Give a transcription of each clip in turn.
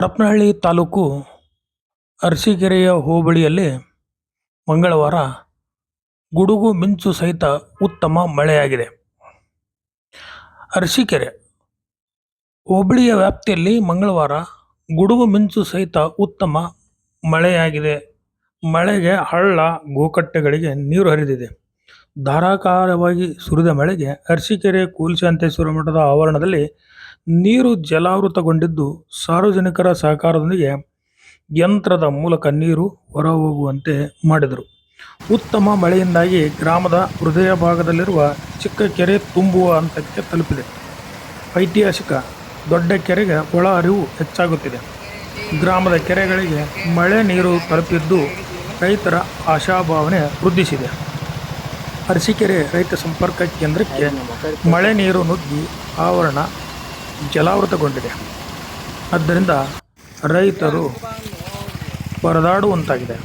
ಹರಪನಹಳ್ಳಿ ತಾಲೂಕು ಅರಸೀಕೆರೆಯ ಹೋಬಳಿಯಲ್ಲಿ ಮಂಗಳವಾರ ಗುಡುಗು ಮಿಂಚು ಸಹಿತ ಉತ್ತಮ ಮಳೆಯಾಗಿದೆ. ಅರಸೀಕೆರೆ ಹೋಬಳಿಯ ವ್ಯಾಪ್ತಿಯಲ್ಲಿ ಮಂಗಳವಾರ ಗುಡುಗು ಮಿಂಚು ಸಹಿತ ಉತ್ತಮ ಮಳೆಯಾಗಿದೆ. ಮಳೆಗೆ ಹಳ್ಳ, ಗೋಕಟ್ಟೆಗಳಿಗೆ ನೀರು ಹರಿದಿದೆ. ಧಾರಾಕಾರವಾಗಿ ಸುರಿದ ಮಳೆಗೆ ಅರಸೀಕೆರೆ, ಕೂಲ್ಶಾಂತೇಶ್ವರ ಮಠದ ಆವರಣದಲ್ಲಿ ನೀರು ಜಲಾವೃತಗೊಂಡಿದ್ದು ಸಾರ್ವಜನಿಕರ ಸಹಕಾರದೊಂದಿಗೆ ಯಂತ್ರದ ಮೂಲಕ ನೀರು ಹೊರಹೋಗುವಂತೆ ಮಾಡಿದರು. ಉತ್ತಮ ಮಳೆಯಿಂದಾಗಿ ಗ್ರಾಮದ ಹೃದಯ ಭಾಗದಲ್ಲಿರುವ ಚಿಕ್ಕ ಕೆರೆ ತುಂಬುವ ಹಂತಕ್ಕೆ ತಲುಪಿದೆ. ಐತಿಹಾಸಿಕ ದೊಡ್ಡ ಕೆರೆಗೆ ಒಳ ಹರಿವು ಹೆಚ್ಚಾಗುತ್ತಿದೆ. ಗ್ರಾಮದ ಕೆರೆಗಳಿಗೆ ಮಳೆ ನೀರು ತಲುಪಿದ್ದು ರೈತರ ಆಶಾಭಾವನೆ ವೃದ್ಧಿಸಿದೆ. ಅರಸೀಕೆರೆ ರೈತ ಸಂಪರ್ಕ ಕೇಂದ್ರಕ್ಕೆ ಮಳೆ ನೀರು ನುಗ್ಗಿ ಆವರಣ ಜಲಾವೃತಗೊಂಡಿದೆ. ಆದ್ದರಿಂದ ರೈತರು ಪರದಾಡುವಂತಾಗಿದೆ.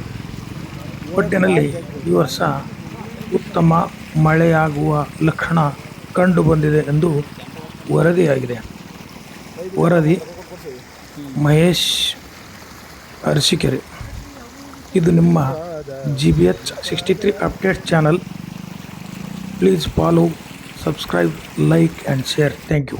ಒಟ್ಟಿನಲ್ಲಿ ಈ ವರ್ಷ ಉತ್ತಮ ಮಳೆಯಾಗುವ ಲಕ್ಷಣ ಕಂಡುಬಂದಿದೆ ಎಂದು ವರದಿಯಾಗಿದೆ. ವರದಿ ಮಹೇಶ್ ಅರಸಿಕೆರೆ. ಇದು ನಿಮ್ಮ G B H sixty three update channel please follow subscribe like and share thank you